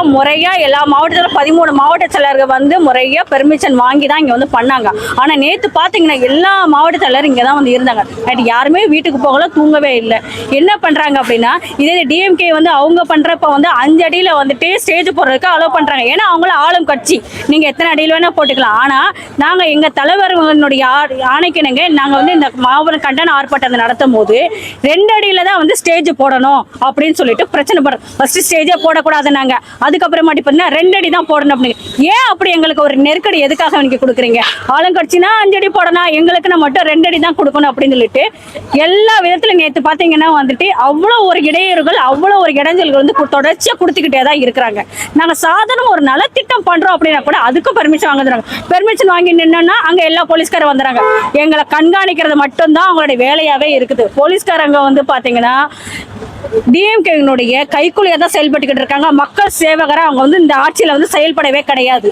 எல்லாம் முறையாக எல்லா மாவட்டத்தில் பதிமூணு மாவட்ட செயலர்கள் வந்து முறையாக பெர்மிஷன் வாங்கி தான் இங்கே வந்து பண்ணாங்க. ஆனால் நேற்று பார்த்தீங்கன்னா எல்லா மாவட்ட செயலர் இங்கே தான் வந்து இருந்தாங்க. நைட்டு யாருமே வீட்டுக்கு போகல தூங்கவே இல்லை. என்ன பண்ணுறாங்க அப்படின்னா இதே டிஎம்கே வந்து அவங்க பண்ணுறப்ப வந்து அஞ்சு அடியில் வந்துட்டு ஸ்டேஜ் போடுறதுக்கு அலோவ் பண்ணுறாங்க ஏன்னா அவங்கள ஆளும் கட்சி. நீங்கள் எத்தனை அடியில் வேணால் போட்டுக்கலாம். ஆனால் நாங்கள் எங்கள் தலைவர்களுடைய ஆ- ஆணைக்கிணங்க நாங்கள் வந்து இந்த மாபெரும் கண்டன ஆர்ப்பாட்டத்தை நடத்தும் போது ரெண்டு அடியில் தான் வந்து ஸ்டேஜ் போடணும் அப்படின்னு சொல்லிட்டு பிரச்சனை பண்றோம் ஃபர்ஸ்ட் ஸ்டேஜே போடக்கூடாது நாங்கள் அதுக்கப்புறமாட்டி பார்த்தீங்கன்னா ரெண்டு அடி தான் போடணும் அப்படின்னு. ஏன் அப்படி எங்களுக்கு ஒரு நெருக்கடி எதுக்காக நீங்க கொடுக்குறீங்க? ஆளுங்கட்சினா அஞ்சடி போடணும் எங்களுக்கு நான் மட்டும் ரெண்டு அடி தான் கொடுக்கணும் அப்படின்னு சொல்லிட்டு எல்லா விதத்துல நேற்று பாத்தீங்கன்னா வந்துட்டு அவ்வளோ ஒரு இடையூறுகள் அவ்வளோ ஒரு இடைஞ்சல்கள் வந்து தொடர்ச்சியாக கொடுத்துக்கிட்டே தான் இருக்கிறாங்க. நாங்க சாதாரண ஒரு நலத்திட்டம் பண்றோம் அப்படின்னா கூட அதுக்கும் பெர்மிஷன் வாங்குறாங்க பெர்மிஷன் வாங்கி நின்னோம்னா அங்க எல்லா போலீஸ்காரர் வந்துறாங்க எங்களை கண்காணிக்கிறது மட்டும்தான் அவங்களுடைய வேலையாவே இருக்குது. போலீஸ்காரங்க வந்து பாத்தீங்கன்னா டிஎம்கேனுடைய கைக்குள்ளையா தான் செயல்பட்டுக்கிட்டு இருக்காங்க. மக்கள் சேவை பிரபாகர் அவங்க வந்து இந்த ஆட்சியில் வந்து செயல்படவே கிடையாது.